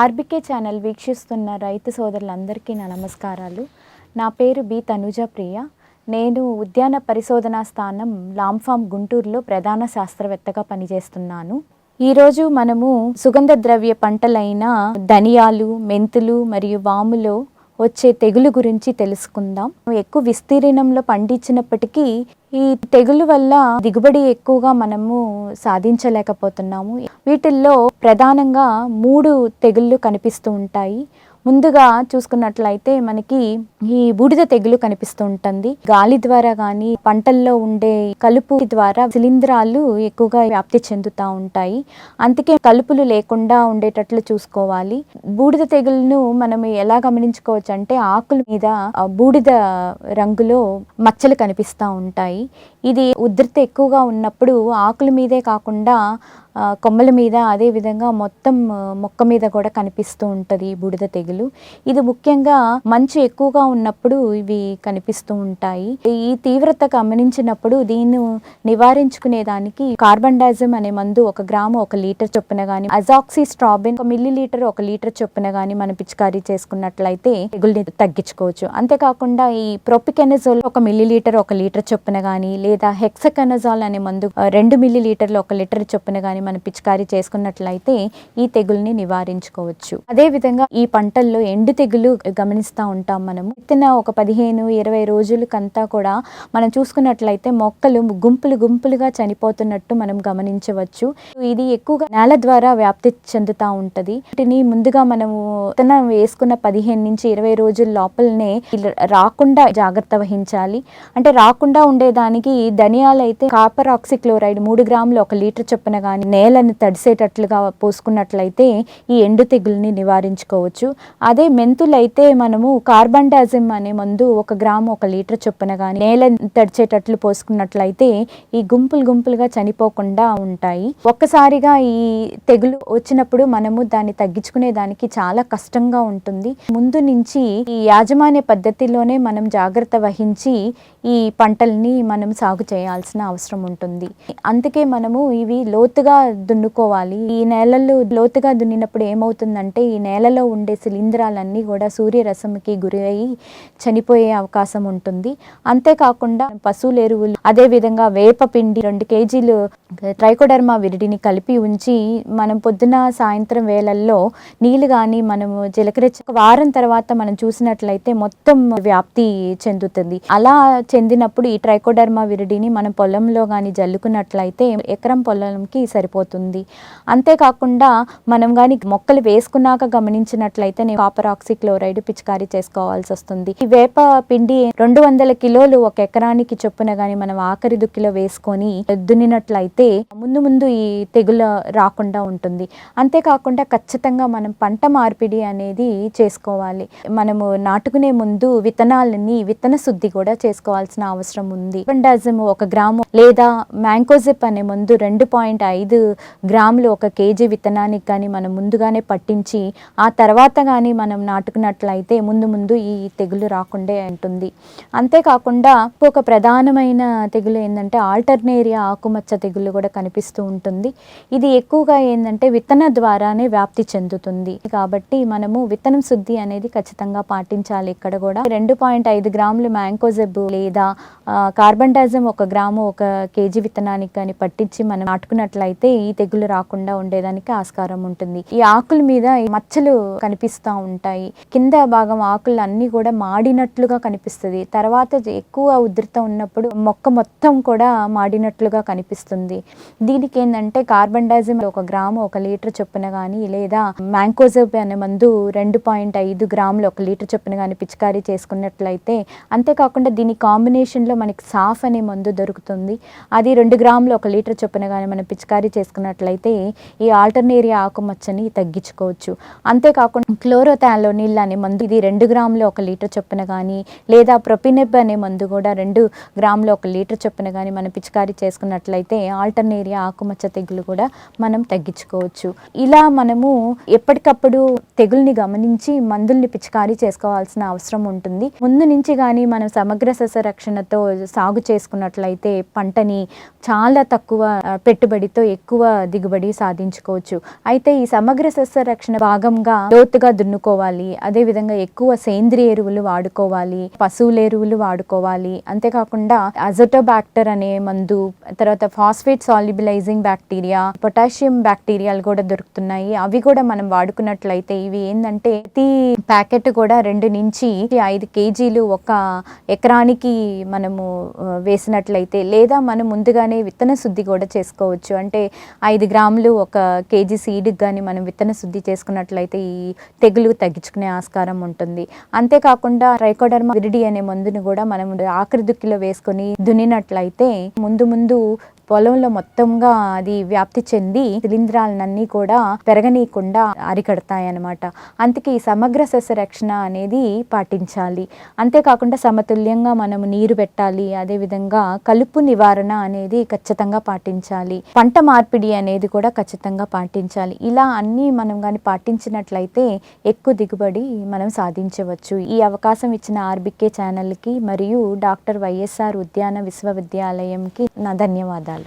RBK channel వీక్షిస్తున్న రైతు సోదరులందరికీ నా నమస్కారాలు. నా పేరు బి తనుజ ప్రియ. నేను ఉద్యాన పరిశోధనా స్థానం లాంఫామ్ గుంటూరులో ప్రధాన శాస్త్రవేత్తగా పనిచేస్తున్నాను. ఈరోజు మనము సుగంధ ద్రవ్య పంటలైన ధనియాలు మెంతులు మరియు వాములో వచ్చే తెగులు గురించి తెలుసుకుందాం. ఎక్కువ విస్తీర్ణంలో పండించినప్పటికీ ఈ తెగులు వల్ల దిగుబడి ఎక్కువగా మనము సాధించలేకపోతున్నాము. వీటిల్లో ప్రధానంగా మూడు తెగుళ్ళు కనిపిస్తూ ఉంటాయి. ముందుగా చూసుకున్నట్లయితే మనకి ఈ బూడిద తెగులు కనిపిస్తూ ఉంటుంది గాలి ద్వారా కానీ పంటల్లో ఉండే కలుపు ద్వారా శిలీంధ్రాలు ఎక్కువగా వ్యాప్తి చెందుతూ ఉంటాయి. అందుకే కలుపులు లేకుండా ఉండేటట్లు చూసుకోవాలి. బూడిద తెగులును మనం ఎలా గమనించుకోవచ్చు అంటే ఆకుల మీద బూడిద రంగులో మచ్చలు కనిపిస్తూ ఉంటాయి. ఇది ఉధృత ఎక్కువగా ఉన్నప్పుడు ఆకుల మీదే కాకుండా కొమ్మల మీద అదే విధంగా మొత్తం మొక్క మీద కూడా కనిపిస్తూ ఉంటుంది బూడిద తెగులు. ఇది ముఖ్యంగా మంచు ఎక్కువగా ఉన్నప్పుడు ఇవి కనిపిస్తూ ఉంటాయి. ఈ తీవ్రత గమనించినప్పుడు దీన్ని నివారించుకునే దానికి కార్బన్ డైజమ్ అనే మందు ఒక గ్రాము ఒక లీటర్ చొప్పున కానీ అజాక్సీ స్ట్రాబిన్ ఒక మిల్లీ లీటర్ ఒక లీటర్ చొప్పున కానీ మనం పిచికారీ చేసుకున్నట్లయితే తెగుల్ని తగ్గించుకోవచ్చు. అంతేకాకుండా ఈ ప్రొపికెనజోల్ ఒక మిల్లీ లీటర్ ఒక లీటర్ చొప్పున కానీ లేదా హెక్సకెనజాల్ అనే మందు రెండు మిల్లీ లీటర్లు ఒక లీటర్ చొప్పున కానీ మనం పిచికారీ చేసుకున్నట్లయితే ఈ తెగుల్ని నివారించుకోవచ్చు. అదే విధంగా ఈ పంటల్లో ఎండు తెగులు గమనిస్తూ ఉంటాం మనము. విత్తిన ఒక పదిహేను ఇరవై రోజులకంతా కూడా మనం చూసుకున్నట్లయితే మొక్కలు గుంపులు గుంపులుగా చనిపోతున్నట్టు మనం గమనించవచ్చు. ఇది ఎక్కువగా నేల ద్వారా వ్యాప్తి చెందుతూ ఉంటది. వీటిని ముందుగా మనము విత్తనం వేసుకున్న పదిహేను నుంచి ఇరవై రోజుల లోపలనే రాకుండా జాగ్రత్త వహించాలి. అంటే రాకుండా ఉండేదానికి ధనియాలు అయితే కాపర్ ఆక్సిక్లోరైడ్ మూడు గ్రాములు ఒక లీటర్ చొప్పున కానీ నేలను తడిసేటట్లుగా పోసుకున్నట్లయితే ఈ ఎండు తెగుల్ని నివారించుకోవచ్చు. అదే మెంతులైతే మనము కార్బన్ డైజిమ్ అనే మందు ఒక గ్రాము ఒక లీటర్ చొప్పున కానీ నేలను తడిచేటట్లు పోసుకున్నట్లయితే ఈ గుంపులు గుంపులుగా చనిపోకుండా ఉంటాయి. ఒక్కసారిగా ఈ తెగులు వచ్చినప్పుడు మనము దాన్ని తగ్గించుకునే దానికి చాలా కష్టంగా ఉంటుంది. ముందు నుంచి ఈ యాజమాన్య పద్ధతిలోనే మనం జాగ్రత్త వహించి ఈ పంటల్ని మనం సాగు చేయాల్సిన అవసరం ఉంటుంది. అందుకే మనము ఇవి లోతుగా దున్నుకోవాలి. ఈ నేలలు లోతుగా దున్నినప్పుడు ఏమవుతుందంటే ఈ నేలలో ఉండే శిలీంధ్రాలన్నీ కూడా సూర్యరసంకి గురి అయి చనిపోయే అవకాశం ఉంటుంది. అంతేకాకుండా పశువుల ఎరువులు అదే విధంగా వేప పిండి రెండు కేజీలు ట్రైకోడర్మా విరిడిని కలిపి ఉంచి మనం పొద్దున సాయంత్రం వేళల్లో నీళ్ళు కానీ మనము జీలకర్ర ఒక వారం తర్వాత మనం చూసినట్లయితే మొత్తం వ్యాప్తి చెందుతుంది. అలా చెందినప్పుడు ఈ ట్రైకోడర్మా విరిడిని మనం పొలంలో కానీ జల్లుకున్నట్లయితే ఎకరం పొలంకి సరిపోతుంది అంతేకాకుండా మనం కానీ మొక్కలు వేసుకున్నాక గమనించినట్లయితే నేను కాపర్ ఆక్సిక్లోరైడ్ పిచికారీ చేసుకోవాల్సి వస్తుంది ఈ వేప పిండి రెండు వందల కిలోలు ఒక ఎకరానికి చొప్పున కానీ మనం ఆఖరి దుక్కిలో వేసుకొని దున్నినట్లయితే ముందు ముందు ఈ తెగుల రాకుండా ఉంటుంది. అంతేకాకుండా ఖచ్చితంగా మనం పంట మార్పిడి అనేది చేసుకోవాలి. మనము నాటుకునే ముందు విత్తనాలని విత్తన శుద్ధి కూడా చేసుకోవాల్సిన అవసరం ఉంది. ఒక గ్రాము లేదా మ్యాంకోజిప్ అనే ముందు రెండు పాయింట్ ఐదు గ్రాములు ఒక కేజీ విత్తనానికి కానీ మనం ముందుగానే పట్టించి ఆ తర్వాత కానీ మనం నాటుకున్నట్లయితే ముందు ముందు ఈ తెగులు రాకుండా ఉంటుంది. అంతేకాకుండా ఒక ప్రధానమైన తెగులు ఏంటంటే ఆల్టర్నేరియా ఆకుమచ్చ తెగులు కూడా కనిపిస్తూ ఉంటుంది. ఇది ఎక్కువగా ఏంటంటే విత్తన ద్వారానే వ్యాప్తి చెందుతుంది. కాబట్టి మనము విత్తనం శుద్ధి అనేది ఖచ్చితంగా పాటించాలి ఇక్కడ కూడా. రెండు పాయింట్ ఐదు గ్రాములు మ్యాంకోజెబ్ లేదా కార్బన్ డైజమ్ ఒక గ్రాము ఒక కేజీ విత్తనానికి కానీ పట్టించి మనం నాటుకున్నట్లయితే ఈ తెగులు రాకుండా ఉండేదానికి ఆస్కారం ఉంటుంది. ఈ ఆకుల మీద మచ్చలు కనిపిస్తూ ఉంటాయి. కింద భాగం ఆకులు అన్ని కూడా మాడినట్లుగా కనిపిస్తుంది. తర్వాత ఎక్కువ ఉధృతం ఉన్నప్పుడు మొక్క మొత్తం కూడా మాడినట్లుగా కనిపిస్తుంది. దీనికి ఏంటంటే కార్బన్ డైజిమ్ ఒక గ్రాము ఒక లీటర్ చొప్పున కానీ లేదా మ్యాంకోజబ్ అనే మందు రెండు పాయింట్ ఐదు గ్రాములు ఒక లీటర్ చొప్పున కానీ పిచికారీ చేసుకున్నట్లయితే అంతేకాకుండా దీని కాంబినేషన్లో మనకి సాఫ్ అనే మందు దొరుకుతుంది. అది రెండు గ్రాములు ఒక లీటర్ చొప్పున కానీ మనం పిచికారీ చేసుకున్నట్లయితే ఈ ఆల్టర్నేరియా ఆకుమచ్చని తగ్గించుకోవచ్చు. అంతేకాకుండా నీళ్ళు అనే మందు ఇది రెండు గ్రాములు ఒక లీటర్ చొప్పున కానీ లేదా ప్రొపినెబ్ అనే మందు కూడా రెండు గ్రాములు ఒక లీటర్ చొప్పున కానీ మనం పిచికారీ చేసుకున్నట్లయితే ఆల్టర్నేరియా ఆకుమచ్చ తెగులు కూడా మనం తగ్గించుకోవచ్చు. ఇలా మనము ఎప్పటికప్పుడు తెగుల్ని గమనించి మందుల్ని పిచికారీ చేసుకోవాల్సిన అవసరం ఉంటుంది. ముందు నుంచి కానీ మనం సమగ్ర సస్య రక్షణతో సాగు చేసుకున్నట్లయితే పంటని చాలా తక్కువ పెట్టుబడితో ఎక్కువ దిగుబడి సాధించుకోవచ్చు. అయితే ఈ సమగ్ర సస్య రక్షణ భాగంగా లోతుగా దున్నుకోవాలి. అదే విధంగా ఎక్కువ సేంద్రియ ఎరువులు వాడుకోవాలి. పశువుల ఎరువులు వాడుకోవాలి. అంతేకాకుండా అజోటోబాక్టర్ అనే మందు తర్వాత ఫాస్ఫేట్ సాల్యుబిలైజింగ్ బ్యాక్టీరియా పొటాషియం బ్యాక్టీరియాలు కూడా దొరుకుతున్నాయి. అవి కూడా మనం వాడుకున్నట్లయితే ఇవి ఏంటంటే ప్రతి ప్యాకెట్ కూడా రెండు నుంచి ఐదు కేజీలు ఒక ఎకరానికి మనము వేసినట్లయితే లేదా మనం ముందుగానే విత్తన శుద్ధి కూడా చేసుకోవచ్చు. అంటే ఐదు గ్రాములు ఒక కేజీ సీడ్కి కానీ మనం విత్తన శుద్ధి చేసుకున్నట్లయితే ఈ తెగులు తగ్గించుకునే ఆస్కారం ఉంటుంది. అంతేకాకుండా ట్రైకోడర్మా విరిడి అనే మందుని కూడా మనం ఆఖరి దుక్కిలో వేసుకొని దున్నినట్లయితే ముందు ముందు పొలంలో మొత్తంగా అది వ్యాప్తి చెంది శిలీంధ్రాలన్నీ కూడా పెరగనీయకుండా అరికడతాయి అన్నమాట అందుకే ఈ సమగ్ర సస్యరక్షణ అనేది పాటించాలి. అంతేకాకుండా సమతుల్యంగా మనం నీరు పెట్టాలి అదేవిధంగా కలుపు నివారణ అనేది ఖచ్చితంగా పాటించాలి. పంట మార్పిడి అనేది కూడా ఖచ్చితంగా పాటించాలి. ఇలా అన్నీ మనం కానీ పాటించినట్లయితే ఎక్కువ దిగుబడి మనం సాధించవచ్చు. ఈ అవకాశం ఇచ్చిన ఆర్బికే ఛానల్కి మరియు డాక్టర్ వైఎస్ఆర్ ఉద్యాన విశ్వవిద్యాలయంకి నా ధన్యవాదాలు.